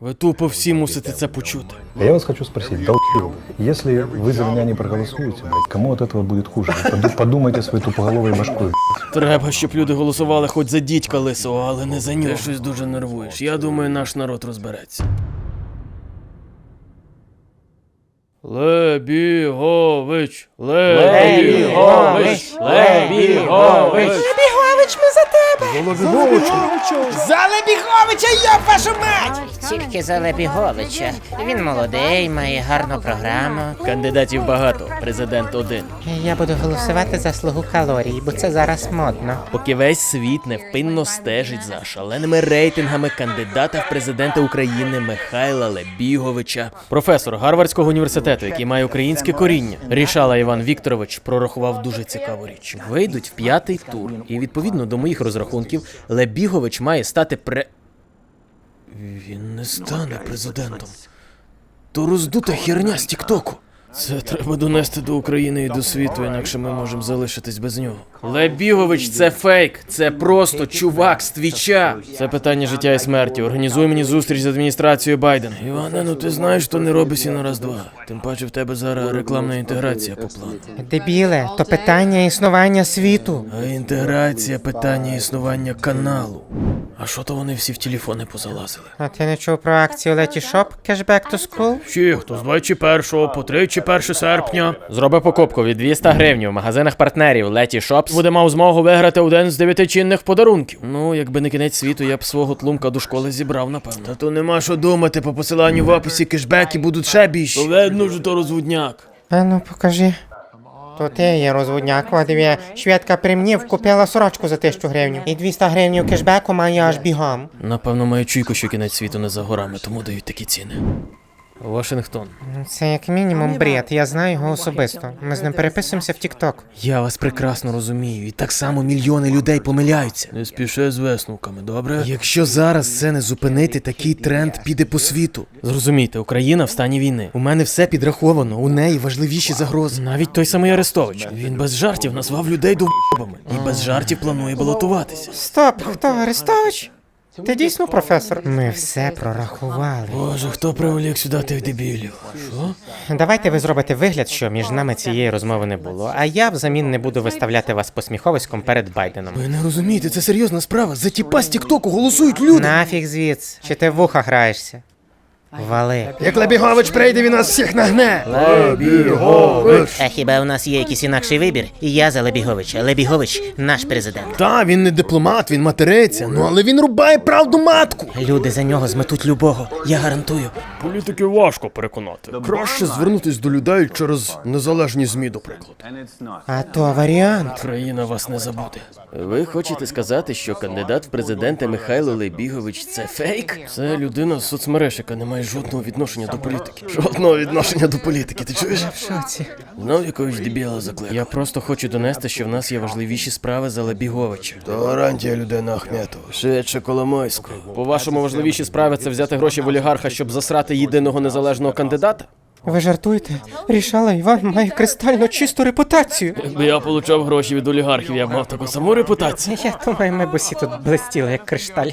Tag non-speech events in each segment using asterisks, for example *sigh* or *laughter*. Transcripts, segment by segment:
Ви тупо всі мусите це почути. А я вас хочу спросить, долбоёбы, если вы за меня не проголосуете, блядь, кому от этого будет хуже? Вы поду- подумайте своей тупоголовой башкой. Треба, щоб люди голосували хоч за дідька лисого, але не за нього. Ти щось дуже нервуєш. Я думаю, наш народ розбереться. Лебігович, Лебігович, Лебігович. Бігович, ми за Тебе! За Лебіговича, йоб вашу мать! Тільки за Лебіговича. Він молодий, має гарну програму. Кандидатів багато, президент один. Я буду голосувати за слугу калорій, бо це зараз модно. Поки весь світ невпинно стежить за шаленими рейтингами кандидата в президенти України Михайла Лебіговича, професор Гарвардського університету, який має українське коріння, рішала Іван Вікторович прорахував дуже цікаву річ. Вийдуть в п'ятий тур, і відповідно до моїх розрахунків, Лебігович має стати пре. Він не стане президентом. То роздута херня з Тіктоку. Це треба донести до України і до світу, інакше ми можемо залишитись без нього. Лебігович, це фейк, це просто чувак з твіча. Це питання життя і смерті. Організуй мені зустріч з адміністрацією Байдена. Іване, ну ти знаєш, що не робиться на раз-два. Тим паче в тебе зараз рекламна інтеграція по плану. Дебіле, то питання існування світу. А інтеграція питання існування каналу. А що то вони всі в телефони позалазили? А ти не чув про акцію Letty Shop Cashback to School? Чи хто з 21 по 3 чи 1 серпня. Зроби покупку від 200 гривень в магазинах партнерів Letty Shops. Буде мав змогу виграти один з дев'яти чинних подарунків. Ну, якби не кінець світу, я б свого тлумка до школи зібрав, напевно. Та то нема що думати, по посиланню в описі кешбеки будуть ще більші. То видно вже то розводняк. А ну покажи. То ти є розводняк, а дві шведка при мені вкупила сорочку за тисячу гривень. І 200 гривень кешбеку має аж бігом. Напевно, маю чуйку, що кінець світу не за горами, тому дають такі ціни. Вашингтон. Це як мінімум бред, я знаю його особисто. Ми з ним переписуємося в Тікток. Я вас прекрасно розумію, і так само мільйони людей помиляються. Не спіши з висновками, добре? Якщо зараз це не зупинити, такий тренд піде по світу. Зрозумійте, Україна в стані війни. У мене все підраховано, у неї важливіші загрози. Навіть той самий Арестович. Він без жартів назвав людей довбами і без жартів планує балотуватися. Стоп, хто Арестович? Ти дійсно професор? Ми все прорахували. Боже, хто приволік сюди тих дебілів? Що? Давайте ви зробите вигляд, що між нами цієї розмови не було, а я взамін не буду виставляти вас посміховиськом перед Байденом. Ви не розумієте, це серйозна справа. За тіпа з Тіктоку голосують люди. Нафіг звідси, чи ти в вуха граєшся? Вали. Як Лебігович прийде, він нас всіх нагне. Лебігович! А хіба у нас є якийсь інакший вибір? І я за Лебіговича. Лебігович наш президент. Та, він не дипломат, він материться. Ну але він рубає правду матку. Люди за нього зметуть любого, я гарантую. Політики важко переконати. Краще звернутись до людей через незалежні змі, до прикладу. А то варіант. Країна вас не забуде. Ви хочете сказати, що кандидат в президенти Михайло Лебігович це фейк? Це людина з соцмереж, яка не має жодного відношення до політики. Жодного відношення до політики. Ти чуєш? В шоці. Знов якогось дебіла закликав. Я просто хочу донести, що в нас є важливіші справи за Лебіговича. То гарантія людина Ахметова. Швидше Коломойського. По-вашому, важливіші справи це взяти гроші в олігарха, щоб засрати єдиного незалежного кандидата? Ви жартуєте? Рішала Іван має кристально чисту репутацію. Якби я получав гроші від олігархів, я б мав таку саму репутацію. Я думаю, ми б усі тут блистіли, як кришталь.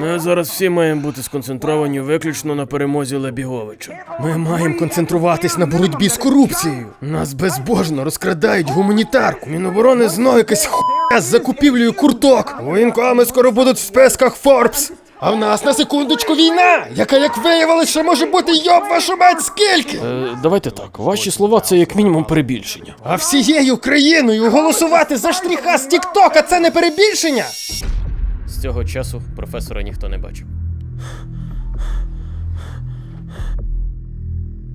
Ми зараз всі маємо бути сконцентровані виключно на перемозі Лебіговича. Ми маємо концентруватись на боротьбі з корупцією. Нас безбожно розкрадають гуманітарку. Міноборони знову якась хуйня з закупівлею курток. Воєнкоми скоро будуть в списках Форбс. А в нас на секундочку війна, яка, як виявилось, ще може бути йоб вашу мать скільки? Е, давайте так, ваші слова це як мінімум перебільшення. А всією країною голосувати за штріха з Тіктока це не перебільшення? З цього часу професора ніхто не бачив.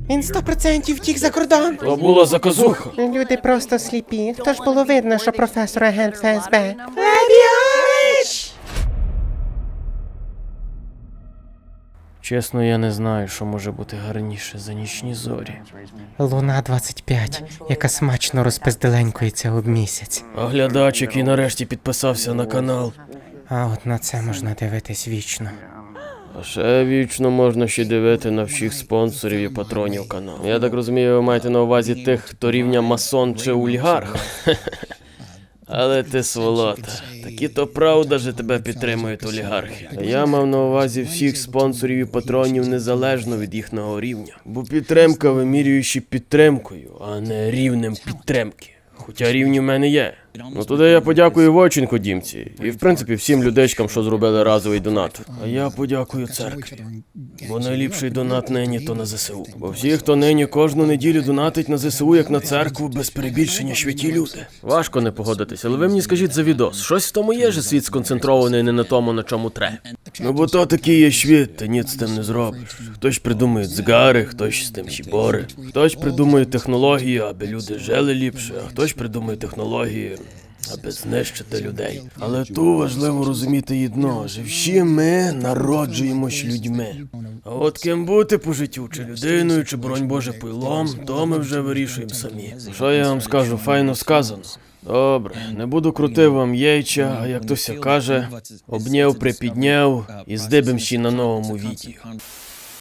Він сто процентів втік за кордон. То була заказуха. Люди просто сліпі. Тож було видно, що професор агент ФСБ. Чесно, я не знаю, що може бути гарніше за нічні зорі. Луна 25, яка смачно розпизделенькується об місяць. А глядач, який нарешті підписався на канал. А от на це можна дивитись вічно. А ще вічно можна ще дивити на всіх спонсорів і патронів каналу. Я так розумію, ви маєте на увазі тих, хто рівня масон чи ульгарх. *laughs* Але ти сволота. Тільки то правда же тебе підтримують олігархи. Я мав на увазі всіх спонсорів і патронів незалежно від їхнього рівня. Бо підтримка вимірюючи підтримкою, а не рівнем підтримки. Хоча рівні в мене є. Ну туди я подякую Войченко дімці. І в принципі всім людечкам, що зробили разовий донат. А я подякую церкві. Бо найліпший донат нині то на ЗСУ. Бо всі, хто нині кожну неділю донатить на ЗСУ, як на церкву, без перебільшення святі люди. Важко не погодитися, але ви мені скажіть за відос. Щось в тому є же світ сконцентрований не на тому, на чому треба. Ну бо то такий є світ, та ніц з тим не зробиш. Хтось придумує дзгари, хтось з тим ще бори. Хтось придумує технології, аби люди жили ліпше, а хтось придумує технології. Аби знищити людей. Але ту важливо розуміти одно, що всі ми народжуємось людьми. А от ким бути по життю, чи людиною, чи боронь Боже пилом, то ми вже вирішуємо самі. Що я вам скажу, файно сказано. Добре, не буду крутити вам яйця, а як хтось каже, обняв, припідняв і здибим ще на новому відео.